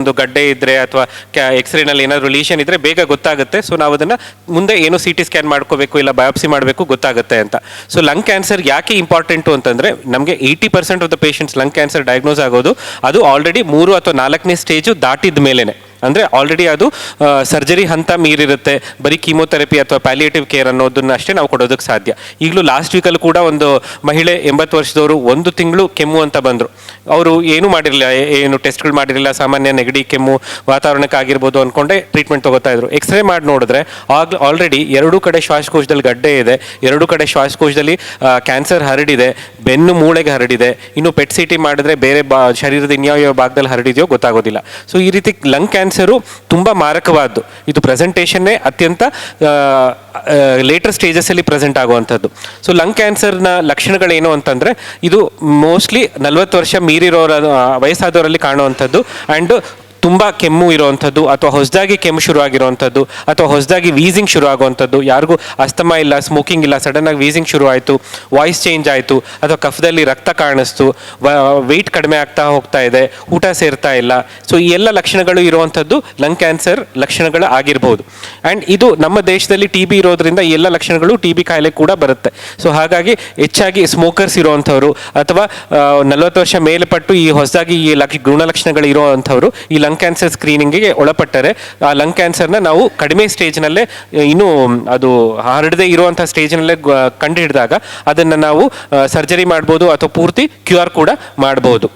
ಒಂದು ಗಡ್ಡೆ ಇದ್ರೆ ಅಥವಾ ಎಕ್ಸ್ರೇನಲ್ಲಿ ಏನಾದರೂ ಲೀಷನ್ ಇದ್ರೆ ಬೇಗ ಗೊತ್ತಾಗುತ್ತೆ. ಸೊ ನಾವು ಅದನ್ನ ಮುಂದೆ ಏನು ಸಿ ಟಿ ಸ್ಕ್ಯಾನ್ ಮಾಡ್ಕೋಬೇಕು ಇಲ್ಲ ಬಯಾಪ್ಸಿ ಮಾಡಬೇಕು ಗೊತ್ತಾಗುತ್ತೆ ಅಂತ. ಸೊ ಲಂಗ್ ಕ್ಯಾನ್ಸರ್ ಯಾಕೆ ಇಂಪಾರ್ಟೆಂಟು ಅಂತಂದ್ರೆ ನಮಗೆ eighty percent of the patients lung cancer diagnose ಆಗೋದು. ಅದು ಆಲ್ರೆಡಿ ಮೂರು ಅಥವಾ ನಾಲ್ಕನೇ ಸ್ಟೇಜು ದಾಟಿದ ಮೇಲೇನೆ ಅಂದರೆ ಆಲ್ರೆಡಿ ಅದು ಸರ್ಜರಿ ಹಂತ ಮೀರಿರುತ್ತೆ. ಬರೀ ಕೀಮೋಥೆರಪಿ ಅಥವಾ ಪ್ಯಾಲಿಯೇಟಿವ್ ಕೇರ್ ಅನ್ನೋದನ್ನ ಅಷ್ಟೇ ನಾವು ಕೊಡೋದಕ್ಕೆ ಸಾಧ್ಯ. ಈಗಲೂ ಲಾಸ್ಟ್ ವೀಕಲ್ಲಿ ಕೂಡ ಒಂದು ಮಹಿಳೆ ಎಂಬತ್ತು ವರ್ಷದವರು ಒಂದು ತಿಂಗಳು ಕೆಮ್ಮು ಅಂತ ಬಂದರು. ಅವರು ಏನು ಮಾಡಿರಲಿಲ್ಲ ಏನು ಟೆಸ್ಟ್ಗಳು ಮಾಡಿರಲಿಲ್ಲ, ಸಾಮಾನ್ಯ ನೆಗಡಿ, ಕೆಮ್ಮು, ವಾತಾವರಣಕ್ಕೆ ಆಗಿರ್ಬೋದು ಅಂದ್ಕೊಂಡೆ ಟ್ರೀಟ್ಮೆಂಟ್ ತಗೋತಾ ಇದ್ರು. ಎಕ್ಸ್ರೇ ಮಾಡಿ ನೋಡಿದ್ರೆ ಆಗ್ ಆಲ್ರೆಡಿ ಎರಡೂ ಕಡೆ ಶ್ವಾಸಕೋಶದಲ್ಲಿ ಗಡ್ಡೆ ಇದೆ, ಎರಡೂ ಕಡೆ ಶ್ವಾಸಕೋಶದಲ್ಲಿ ಕ್ಯಾನ್ಸರ್ ಹರಡಿದೆ, ಬೆನ್ನು ಮೂಳೆಗೆ ಹರಡಿದೆ, ಇನ್ನು ಪೆಟ್ ಸಿಟಿ ಮಾಡಿದ್ರೆ ಬೇರೆ ಬಾ, ಶರೀರದ ಇನ್ಯಾವ ಭಾಗದಲ್ಲಿ ಹರಡಿದೆಯೋ ಗೊತ್ತಾಗೋದಿಲ್ಲ. ಸೊ ಈ ರೀತಿ ಲಂಗ್ ಕ್ಯಾನ್ಸರು ತುಂಬ ಮಾರಕವಾದ್ದು. ಇದು ಪ್ರೆಸೆಂಟೇಷನ್ನೇ ಅತ್ಯಂತ ಲೇಟರ್ ಸ್ಟೇಜಸ್ಸಲ್ಲಿ ಪ್ರೆಸೆಂಟ್ ಆಗುವಂಥದ್ದು. ಸೊ ಲಂಗ್ ಕ್ಯಾನ್ಸರ್ನ ಲಕ್ಷಣಗಳೇನು ಅಂತಂದರೆ, ಇದು ಮೋಸ್ಟ್ಲಿ ನಲವತ್ತು ವರ್ಷ ಮೀರಿರೋರ ವಯಸ್ಸಾದವರಲ್ಲಿ ಕಾಣುವಂಥದ್ದು. ಆ್ಯಂಡ್ ತುಂಬ ಕೆಮ್ಮು ಇರುವಂಥದ್ದು ಅಥವಾ ಹೊಸದಾಗಿ ಕೆಮ್ಮು ಶುರು ಆಗಿರುವಂಥದ್ದು ಅಥವಾ ಹೊಸದಾಗಿ ವೀಸಿಂಗ್ ಶುರು ಆಗುವಂಥದ್ದು ಯಾರಿಗೂ ಅಸ್ತಮ ಇಲ್ಲ ಸ್ಮೋಕಿಂಗ್ ಇಲ್ಲ ಸಡನ್ನಾಗಿ ವೀಸಿಂಗ್ ಶುರು ಆಯಿತು ವಾಯ್ಸ್ ಚೇಂಜ್ ಆಯಿತು ಅಥವಾ ಕಫದಲ್ಲಿ ರಕ್ತ ಕಾಣಿಸ್ತು ವೆಯ್ಟ್ ಕಡಿಮೆ ಆಗ್ತಾ ಹೋಗ್ತಾ ಇದೆ, ಊಟ ಸೇರ್ತಾ ಇಲ್ಲ. ಸೊ ಈ ಎಲ್ಲ ಲಕ್ಷಣಗಳು ಇರುವಂಥದ್ದು ಲಂಗ್ ಕ್ಯಾನ್ಸರ್ ಲಕ್ಷಣಗಳು ಆಗಿರ್ಬೋದು. ಆ್ಯಂಡ್ ಇದು ನಮ್ಮ ದೇಶದಲ್ಲಿ ಟಿ ಬಿ ಇರೋದ್ರಿಂದ ಎಲ್ಲ ಲಕ್ಷಣಗಳು ಟಿ ಬಿ ಕಾಯಿಲೆ ಕೂಡ ಬರುತ್ತೆ. ಸೊ ಹಾಗಾಗಿ ಹೆಚ್ಚಾಗಿ ಸ್ಮೋಕರ್ಸ್ ಇರುವಂಥವ್ರು ಅಥವಾ ನಲವತ್ತು ವರ್ಷ ಮೇಲ್ಪಟ್ಟು ಈ ಹೊಸದಾಗಿ ಈ ಲಕ್ಷ, ಗುಣಲಕ್ಷಣಗಳು ಇರುವಂಥವ್ರು ಈ ಕ್ಯಾನ್ಸರ್ ಸ್ಕ್ರೀನಿಂಗಿಗೆ ಒಳಪಟ್ಟರೆ, ಆ ಲಂಗ್ ಕ್ಯಾನ್ಸರ್ನ ನಾವು ಕಡಿಮೆ ಸ್ಟೇಜ್ನಲ್ಲೇ ಇನ್ನೂ ಅದು ಹರಡದೇ ಇರುವಂಥ ಸ್ಟೇಜ್ನಲ್ಲೇ ಕಂಡು ಹಿಡಿದಾಗ ಅದನ್ನು ನಾವು ಸರ್ಜರಿ ಮಾಡ್ಬೋದು ಅಥವಾ ಪೂರ್ತಿ ಕ್ಯೂ ಆರ್ ಕೂಡ ಮಾಡ್ಬೋದು.